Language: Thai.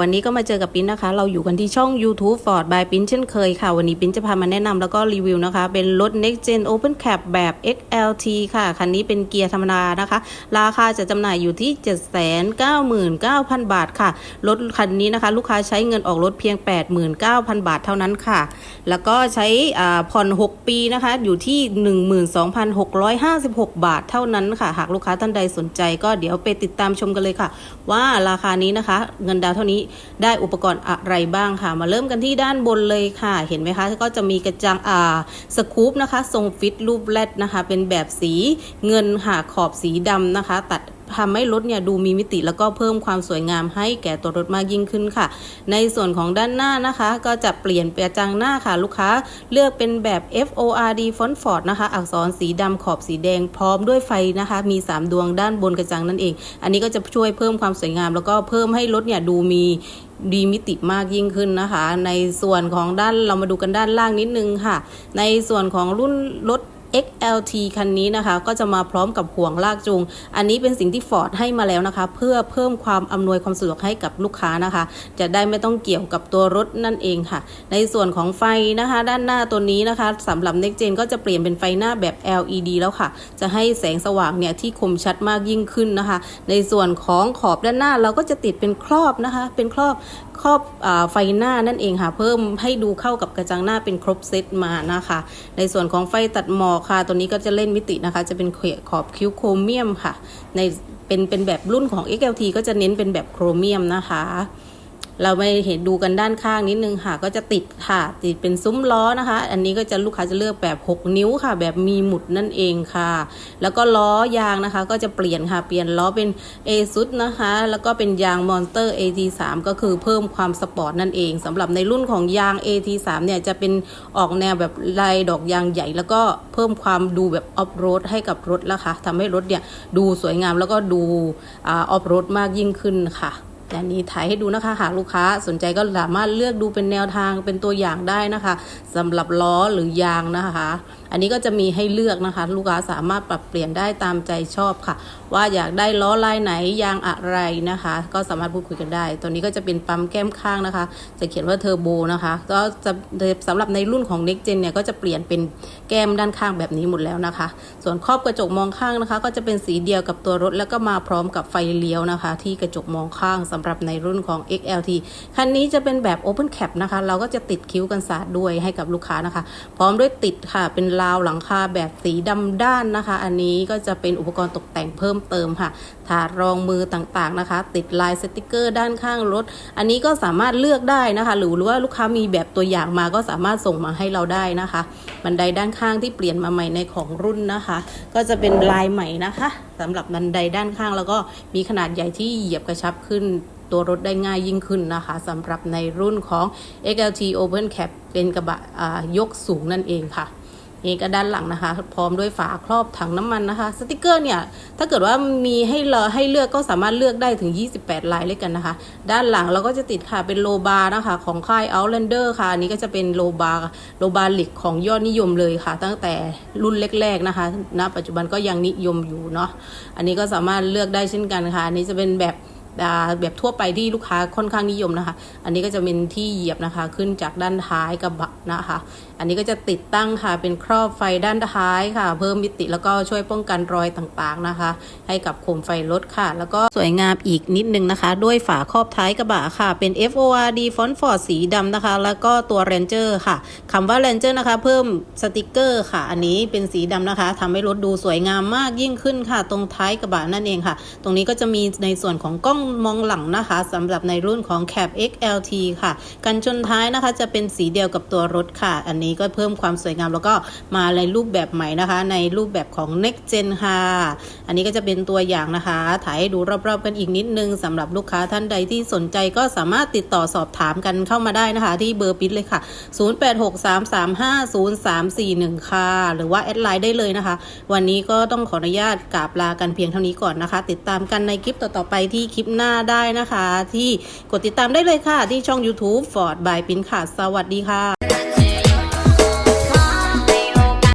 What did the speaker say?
วันนี้ก็มาเจอกับปิ้นนะคะ เราอยู่กันที่ช่อง YouTube Ford by ปิ้นเช่นเคยค่ะ วันนี้ปิ้นจะพามาแนะนำแล้วก็รีวิวนะคะ เป็นรถ Next Gen Open Cab แบบ XLT ค่ะ คันนี้เป็นเกียร์ธรรมดานะคะ ราคาจะจำหน่ายอยู่ที่ 799,000 บาทค่ะ รถคันนี้นะคะ ลูกค้าใช้เงินออกรถเพียง 89,000 บาทเท่านั้นค่ะ แล้วก็ใช้ผ่อน 6 ปีนะคะ อยู่ที่ 12,656 บาทเท่านั้นค่ะ หากลูกค้าท่านใดสนใจก็เดี๋ยวไปติดตามชมกันเลยค่ะ ว่าราคานี้นะคะ เงินดาวเท่านี้ได้อุปกรณ์อะไรบ้างค่ะ มาเริ่มกันที่ด้านบนเลยค่ะ เห็นไหมคะก็จะมีกระจังอ่าสคูปนะคะ ทรงฟิตรูปแรดนะคะ เป็นแบบสีเงินค่ะขอบสีดำนะคะ ตัด ทำให้รถเนี่ยดูมีมิติแล้วก็เพิ่มความสวยงามให้แก่ตัวรถมากยิ่งขึ้นค่ะ ในส่วนของด้านหน้านะคะ ก็จะเปลี่ยนกระจังหน้าค่ะ ลูกค้าเลือกเป็นแบบ FORD Font Ford นะคะ อักษรสีดำขอบสีแดงพร้อมด้วยไฟนะคะ มี 3 ดวงด้านบนกระจังนั่นเอง อันนี้ก็จะช่วยเพิ่มความสวยงาม แล้วก็เพิ่มให้รถเนี่ยดูมีดีมิติมากยิ่งขึ้นนะคะ ในส่วนของด้านเรามาดูกันด้านล่างนิดนึงค่ะ ในส่วนของรุ่นรถ XLT คันนี้นะคะก็จะมาพร้อมกับห่วงลากจูง อันนี้เป็นสิ่งที่ Ford ให้มาแล้วนะคะ เพื่อเพิ่มความอำนวยความสะดวกให้กับลูกค้านะคะ จะได้ไม่ต้องเกี่ยวกับตัวรถนั่นเองค่ะ ในส่วนของไฟนะคะ ด้านหน้าตัวนี้นะคะสำหรับ Next Gen ก็จะเปลี่ยนเป็นไฟหน้าแบบ LED แล้วค่ะ จะให้แสงสว่างเนี่ยที่คมชัดมากยิ่งขึ้นนะคะ ในส่วนของขอบด้านหน้าเราก็จะติดเป็นครอบนะคะ เป็นครอบ ครอบอไฟหน้านั่นเองค่ะ เพิ่มให้ดูเข้ากับกระจังหน้าเป็นครบเซตมานะคะ ในส่วนของไฟตัดหมอกค่ะ ตัวนี้ก็จะเล่นมิตินะคะ จะเป็นขอบคิ้วโครเมียมค่ะ ในเป็นเป็นแบบรุ่นของ XLT ก็จะเน้นเป็นแบบโครเมียมนะคะ เราไปเห็นดูกันด้านข้างนิดนึงค่ะ ก็จะติดค่ะติดเป็นซุ้มล้อนะคะ อันนี้ก็จะลูกค้าจะเลือกแบบ 6 นิ้วค่ะ แบบมีหมุดนั่นเองค่ะ แล้วก็ล้อยางนะคะ ก็จะเปลี่ยนค่ะเปลี่ยนล้อเป็น a s u s นะคะ แล้วก็เป็นยาง Monster AT3 ก็คือเพิ่มความสปอร์ตนั่นเองสำหรับในรุ่นของยาง AT3 เนี่ยจะเป็นออกแนวแบบลายดอกยางใหญ่ แล้วก็เพิ่มความดูแบบออฟโรดให้กับรถล้วค่ะทำให้รถเนี่ยดูสวยงามแล้วก็ดูออฟโรดมากยิ่งขึ้นค่ะ อันนี้ถ่ายให้ดูนะคะ หากลูกค้าสนใจก็สามารถเลือกดูเป็นแนวทางเป็นตัวอย่างได้นะคะสำหรับล้อหรือยางนะคะ อันนี้ก็จะมีให้เลือกนะคะ ลูกค้าสามารถปรับเปลี่ยนได้ตามใจชอบค่ะ ว่าอยากได้ล้อลายไหนยางอะไรนะคะ ก็สามารถพูดคุยกันได้ ตัวนี้ก็จะเป็นปั๊มแก้มข้างนะคะ จะเขียนว่าเทอร์โบนะคะ ก็จะสำหรับในรุ่นของ Next Gen เนี่ยก็จะเปลี่ยนเป็นแก้มด้านข้างแบบนี้หมดแล้วนะคะ ส่วนครอบกระจกมองข้างนะคะ ก็จะเป็นสีเดียวกับตัวรถแล้วก็มาพร้อมกับไฟเลี้ยวนะคะ ที่กระจกมองข้างสำหรับในรุ่นของ XLT คันนี้จะเป็นแบบ Open Cap นะคะ เราก็จะติดคิ้วกันศาสตร์ด้วยให้กับลูกค้านะคะ พร้อมด้วยติดค่ะเป็นราวหลังคาแบบสีดำด้านนะคะ อันนี้ก็จะเป็นอุปกรณ์ตกแต่งเพิ่มเติมค่ะถาดรองมือต่างๆนะคะ ติดลายสติกเกอร์ด้านข้างรถ อันนี้ก็สามารถเลือกได้นะคะ หรือว่าลูกค้ามีแบบตัวอย่างมาก็สามารถส่งมาให้เราได้นะคะ บันไดด้านข้างที่เปลี่ยนมาใหม่ในของรุ่นนะคะ ก็จะเป็นลายใหม่นะคะสำหรับบันไดด้านข้างแล้วก็มีขนาดใหญ่ที่เหยียบกระชับขึ้น ตัวรถได้ง่ายยิ่งขึ้นนะคะสำหรับในรุ่นของ XLT Open Cap เป็นกระบะยกสูงนั่นเองค่ะนี่ก็ด้านหลังนะคะ พร้อมด้วยฝาครอบถังน้ำมันนะคะ สติกเกอร์เนี่ย ถ้าเกิดว่ามีให้เราให้เลือกก็สามารถเลือกได้ถึง 28 ลายเลยกันนะคะ ด้านหลังเราก็จะติดค่ะเป็นโลบาร์นะคะ ของค่าย Outlander ค่ะอันนี้ก็จะเป็นโลบาร์โลบาร์หล็กของยอดนิยมเลยค่ะ ตั้งแต่รุ่นแรก ๆนะคะณปัจจุบันก็ยังนิยมอยู่เนาะอันนี้ก็สามารถเลือกได้เช่นกันค่ะอันนี้จะเป็นแบบ แบบทั่วไปที่ลูกค้าค่อนข้างนิยมนะคะ อันนี้ก็จะเป็นที่เหยียบนะคะ ขึ้นจากด้านท้ายกระบะนะคะ อันนี้ก็จะติดตั้งค่ะเป็นครอบไฟด้านท้ายค่ะ เพิ่มมิติแล้วก็ช่วยป้องกันรอยต่างๆนะคะ ให้กับโคมไฟรถค่ะ แล้วก็สวยงามอีกนิดนึงนะคะ ด้วยฝาครอบท้ายกระบะค่ะ เป็น FORD Font Ford สีดำนะคะ แล้วก็ตัว Ranger ค่ะคำว่า Ranger นะคะ เพิ่มสติกเกอร์ค่ะ อันนี้เป็นสีดำนะคะทำให้รถดูสวยงามมากยิ่งขึ้นค่ะ ตรงท้ายกระบะนั่นเองค่ะ ตรงนี้ก็จะมีในส่วนของกล้องมองหลังนะคะสำหรับในรุ่นของ Cab XLT ค่ะ กันชนท้ายนะคะจะเป็นสีเดียวกับตัวรถค่ะ อันนี้ก็เพิ่มความสวยงามแล้วก็มาในรูปแบบใหม่นะคะ ในรูปแบบของ Next Gen ค่ะ อันนี้ก็จะเป็นตัวอย่างนะคะถ่ายให้ดูรอบๆกันอีกนิดนึงสำหรับลูกค้าท่านใดที่สนใจก็สามารถติดต่อสอบถามกันเข้ามาได้นะคะ ที่เบอร์ปิดเลยค่ะ 0863350341 ค่ะ หรือว่าแอดไลน์ได้เลยนะคะ วันนี้ก็ต้องขออนุญาตกราบลากันเพียงเท่านี้ก่อนนะคะ ติดตามกันในคลิปต่อๆไปที่คลิปหน้าได้นะคะ ที่กดติดตามได้เลยค่ะ ที่ช่อง YouTube Ford by ปิ้นค่ะ สวัสดีค่ะ